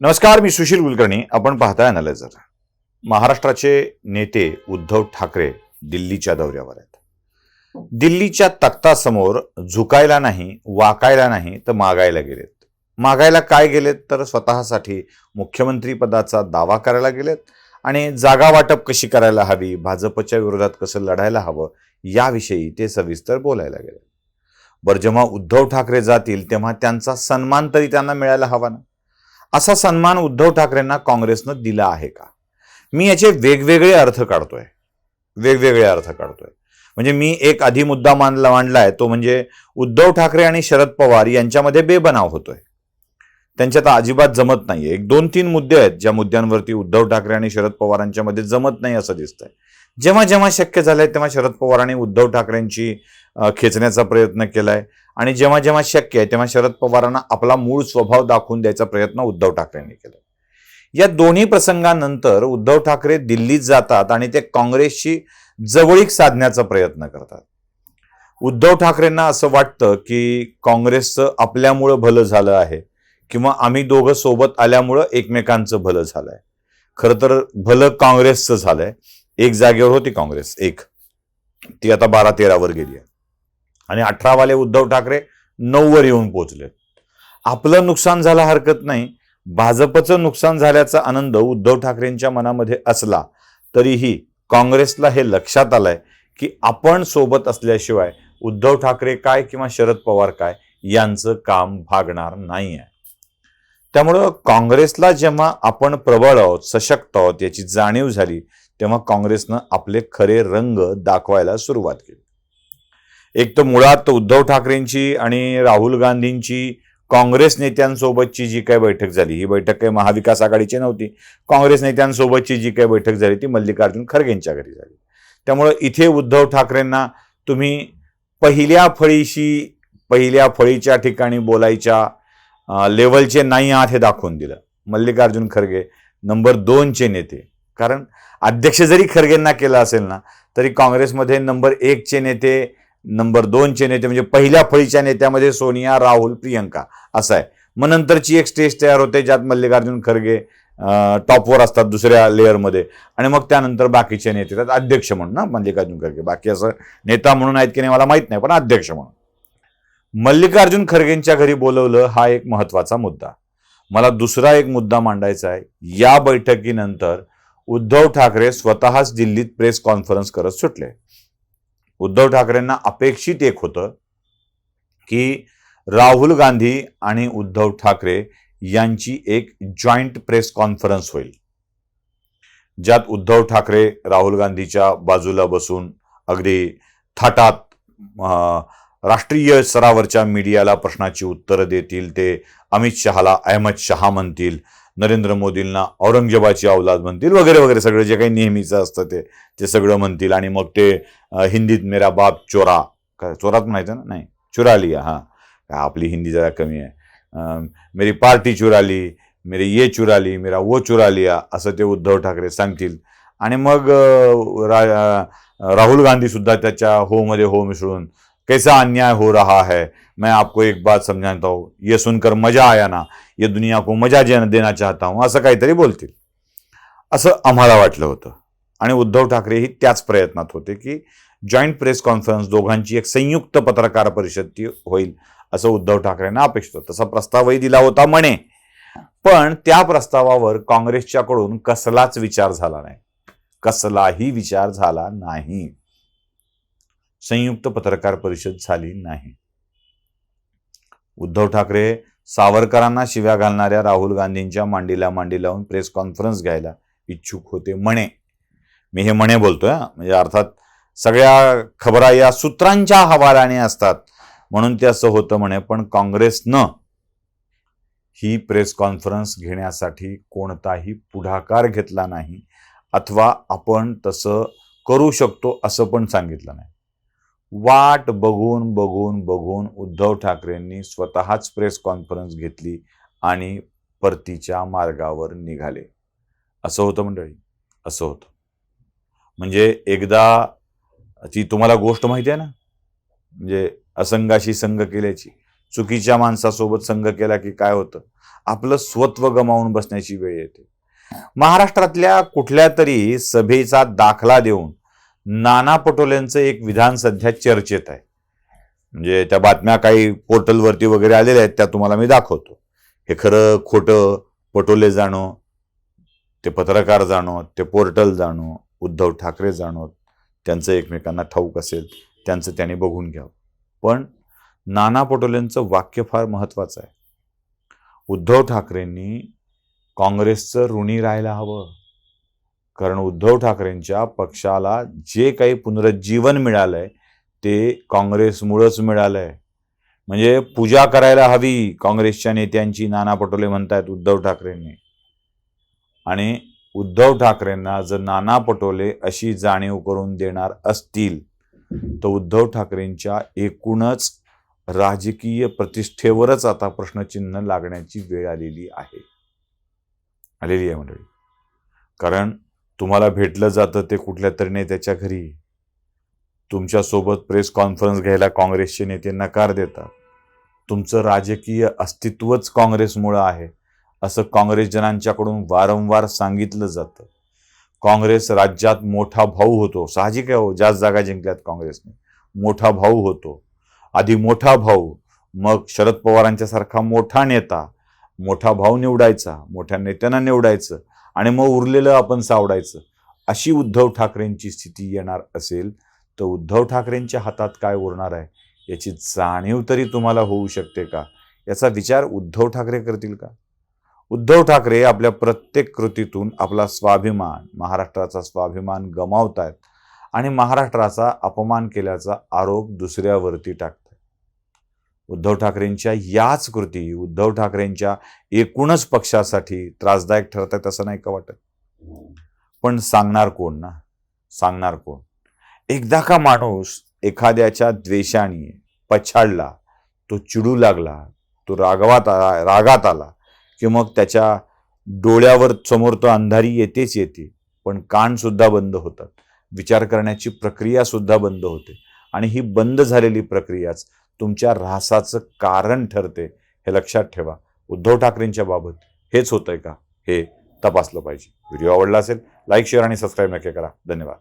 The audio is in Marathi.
नमस्कार मी सुशील कुलकर्णी. आपण पाहताय अनालायझर महाराष्ट्राचे नेते उद्धव ठाकरे दिल्लीच्या दौऱ्यावर आहेत. दिल्लीच्या तख्तासमोर झुकायला नाही वाकायला नाही तर मागायला गेलेत. मागायला काय गेलेत? तर स्वतःसाठी मुख्यमंत्रीपदाचा दावा करायला गेलेत आणि जागा वाटप कशी करायला हवी भाजपच्या विरोधात कसं लढायला हवं याविषयी ते सविस्तर बोलायला गेले बरं जेव्हा उद्धव ठाकरे जातील तेव्हा त्यांचा सन्मान तरी त्यांना मिळायला हवा ना? असा सन्मान उद्धव ठाकरेंना काँग्रेसनं दिला आहे का? मी याचे वेगवेगळे अर्थ काढतोय. वेगवेगळे अर्थ काढतोय. म्हणजे मी एक आधी मुद्दा मानला मांडलाय तो म्हणजे उद्धव ठाकरे आणि शरद पवार यांच्यामध्ये बेबनाव होतोय. त्यांच्यात अजिबात जमत नाहीये. एक दोन तीन मुद्दे आहेत ज्या मुद्द्यांवरती उद्धव ठाकरे आणि शरद पवारांच्यामध्ये जमत नाही असं दिसतंय. जेव्हा जेव्हा शक्य झालंय तेव्हा शरद पवारांनी उद्धव ठाकरेंची खेचण्याचा प्रयत्न केलाय. आणि जेव्हा जेव्हा शक्य आहे तेव्हा शरद पवारांना आपला मूळ स्वभाव दाखवून द्यायचा प्रयत्न उद्धव ठाकरेंनी केला या दोन्ही प्रसंगानंतर उद्धव ठाकरे दिल्लीत जातात आणि ते काँग्रेसशी जवळीक साधण्याचा प्रयत्न करतात. उद्धव ठाकरेंना असं वाटतं की काँग्रेसचं आपल्यामुळं भलं झालं आहे किंवा आम्ही दोघं सोबत आल्यामुळं एकमेकांचं भलं झालंय. खरं तर भलं काँग्रेसचं झालंय. एक जागेवर होती काँग्रेस एक. ती आता बारा तेरावर गेली आहे. आणि अठरावाले उद्धव ठाकरे नऊवर येऊन पोहोचले. आपलं नुकसान झालं हरकत नाही. भाजपचं नुकसान झाल्याचा आनंद उद्धव ठाकरेंच्या मनामध्ये असला तरीही काँग्रेसला हे लक्षात आलंय की आपण सोबत असल्याशिवाय उद्धव ठाकरे काय किंवा शरद पवार काय यांचं काम भागणार नाही आहे. त्यामुळं काँग्रेसला जेव्हा आपण प्रबळ आहोत सशक्त आहोत याची जाणीव झाली तेव्हा काँग्रेसनं आपले खरे रंग दाखवायला सुरुवात केली. एक तर मुळात उद्धव ठाकरेंची आणि राहुल गांधींची काँग्रेस नेत्यांसोबतची जी काही बैठक झाली ही बैठक काही महाविकास आघाडीची नव्हती. काँग्रेस नेत्यांसोबतची जी काही बैठक झाली ती मल्लिकार्जुन खरगेंच्या घरी झाली. त्यामुळं इथे उद्धव ठाकरेंना तुम्ही पहिल्या फळीशी पहिल्या फळीच्या ठिकाणी बोलायच्या लेवलचे नाही आहात हे दाखवून दिलं. मल्लिकार्जुन खरगे नंबर दोनचे नेते. कारण अध्यक्ष जरी खरगेंना केलं असेल ना तरी काँग्रेसमध्ये नंबर एकचे नेते नंबर दोनचे नेते म्हणजे पहिल्या फळीच्या नेत्यामध्ये सोनिया राहुल प्रियंका असं आहे. मग नंतरची एक स्टेज तयार होते ज्यात मल्लिकार्जुन खरगे टॉपवर असतात दुसऱ्या लेअरमध्ये. आणि मग त्यानंतर बाकीचे नेते येतात अध्यक्ष म्हणून ना मल्लिकार्जुन खरगे. बाकी असं नेता म्हणून आहेत की नाही मला माहीत नाही पण अध्यक्ष म्हणून. मल्लिकार्जुन खरगेंच्या घरी बोलवलं हा एक महत्त्वाचा मुद्दा. मला दुसरा एक मुद्दा मांडायचा आहे. या बैठकीनंतर उद्धव ठाकरे स्वतःच दिल्लीत प्रेस कॉन्फरन्स करत सुटले. उद्धव ठाकरेंना अपेक्षित एक होतं की राहुल गांधी आणि उद्धव ठाकरे यांची एक जॉईंट प्रेस कॉन्फरन्स होईल. ज्यात उद्धव ठाकरे राहुल गांधीच्या बाजूला बसून अगदी थाटात अं, राष्ट्रीय स्तरावरच्या मीडियाला प्रश्नाची उत्तरं देतील ते अमित शहाला अहमद शहा म्हणतील नरेंद्र मोदींना औरंगजेबाची अवलाद म्हणतील वगैरे वगैरे. सगळं जे काही नेहमीचं असतं ते ते सगळं म्हणतील. आणि मग ते हिंदीत मेरा बाप चोरा. काय चोरात म्हणायचं ना? नाही. चुरा लिया हां. आपली हिंदी जरा कमी आहे. मेरी पार्टी चुराली मेरी मेरे ये चुराली मेरा वो चुरा लिया असं ते उद्धव ठाकरे सांगतील. आणि मग रा, राहुल गांधी सुद्धा त्याच्या हो मध्ये हो मिसळून कैसा अन्याय हो रहा है? मैं आपको एक बात समझाता हूँ. ये सुनकर मजा आया ना. ये दुनिया को मजा देना चाहता हूं असं काहीतरी बोलतील. असं आम्हाला वाटलं होतं. आणि उद्धव ठाकरेही त्याच प्रयत्नात होते की जॉईंट प्रेस कॉन्फरन्स दोघांची एक संयुक्त पत्रकार परिषद ती होईल असं उद्धव ठाकरेंना अपेक्षित होतं. तसा प्रस्तावही दिला होता म्हणे. पण त्या प्रस्तावावर काँग्रेसच्याकडून कसलाच विचार झाला नाही. कसलाही विचार झाला नाही. संयुक्त पत्रकार परिषद झाली नाही. उद्धव ठाकरे सावरकरांना शिव्या घालणाऱ्या राहुल गांधींच्या मांडीला मांडी लावून प्रेस कॉन्फरन्स घ्यायला इच्छुक होते म्हणे. मी हे म्हणे बोलतोय म्हणजे अर्थात सगळ्या खबरा या सूत्रांच्या हवालाने असतात. म्हणून ते असं होतं म्हणे पण काँग्रेसनं ही प्रेस कॉन्फरन्स घेण्यासाठी कोणताही पुढाकार घेतला नाही. अथवा आपण तसं करू शकतो असं पण सांगितलं नाही. वाट बघून बघून बघून उद्धव ठाकरेंनी स्वतःच प्रेस कॉन्फरन्स घेतली आणि परतीच्या मार्गावर निघाले. असं होतं मंडळी असं होतं. म्हणजे एकदा ती तुम्हाला गोष्ट माहिती आहे ना? म्हणजे असंगाशी संघ केल्याची चुकीच्या माणसासोबत संघ केला की काय होतं? आपलं स्वत्व गमावून बसण्याची वेळ येते. महाराष्ट्रातल्या कुठल्या तरी सभेचा दाखला देऊन नाना पटोलेंचं एक विधान सध्या चर्चेत आहे. म्हणजे त्या बातम्या काही पोर्टलवरती वगैरे आलेल्या आहेत त्या तुम्हाला मी दाखवतो. हे खरं खोटं पटोले जाणो ते पत्रकार जाणो ते पोर्टल जाणो उद्धव ठाकरे जाणो त्यांचं एकमेकांना ठाऊक असेल त्यांचं त्यांनी बघून घ्यावं. पण नाना पटोलेंचं वाक्य फार महत्वाचं आहे. उद्धव ठाकरेंनी काँग्रेसचं ऋणी राहायला हवं. कारण उद्धव ठाकरेंच्या पक्षाला जे काही पुनरुज्जीवन मिळालंय ते काँग्रेसमुळंच मिळालंय. म्हणजे पूजा करायला हवी काँग्रेसच्या नेत्यांची नाना पटोले म्हणतायत उद्धव ठाकरेंनी. आणि उद्धव ठाकरेंना जर नाना पटोले अशी जाणीव करून देणार असतील तर उद्धव ठाकरेंच्या एकूणच राजकीय प्रतिष्ठेवरच आता प्रश्नचिन्ह लागण्याची वेळ आलेली आहे. आलेली आहे मंडळी. कारण तुम्हाला भेटलं जातं ते कुठल्या तरी नेत्याच्या घरी. तुमच्यासोबत प्रेस कॉन्फरन्स घ्यायला काँग्रेसचे नेते नकार देतात. तुमचं राजकीय अस्तित्वच काँग्रेसमुळं आहे असं काँग्रेसजनांच्याकडून वारंवार सांगितलं जातं. काँग्रेस राज्यात मोठा भाऊ होतो. साहजिक आहे हो जास्त जागा जिंकल्यात काँग्रेसने. मोठा भाऊ होतो. आधी मोठा भाऊ मग शरद पवारांच्यासारखा मोठा नेता. मोठा भाऊ निवडायचा मोठ्या नेत्यांना निवडायचं. आणि मग उरलेलं आपण सावडायचं. अशी उद्धव ठाकरेंची स्थिती येणार असेल तर उद्धव ठाकरेंच्या हातात काय उरणार आहे याची जाणीव तरी तुम्हाला होऊ शकते का? याचा विचार उद्धव ठाकरे करतील का? उद्धव ठाकरे आपल्या प्रत्येक कृतीतून आपला स्वाभिमान महाराष्ट्राचा स्वाभिमान गमावतायत आणि महाराष्ट्राचा अपमान केल्याचा आरोप दुसऱ्यावरती टाकतात. उद्धव ठाकरेंच्या याच कृती उद्धव ठाकरेंच्या एकूणच पक्षासाठी त्रासदायक ठरतात असं नाही का वाटत? पण सांगणार कोण ना? सांगणार कोण? एकदा का माणूस एखाद्याच्या द्वेषाने पछाडला तो चिडू लागला तो रागवात आला रागात आला की मग त्याच्या डोळ्यावर समोर तो अंधारी येतेच येते. पण कान सुद्धा बंद होतात. विचार करण्याची प्रक्रिया सुद्धा बंद होते. आणि ही बंद झालेली प्रक्रियाच तुमच्या ऱ्हासाचं कारण ठरते हे लक्षात ठेवा. उद्धव ठाकरेंच्या बाबत हेच होतंय का? हे तपासलं पाहिजे. व्हिडिओ आवडला असेल लाईक शेअर आणि सबस्क्राईब नक्की करा. धन्यवाद.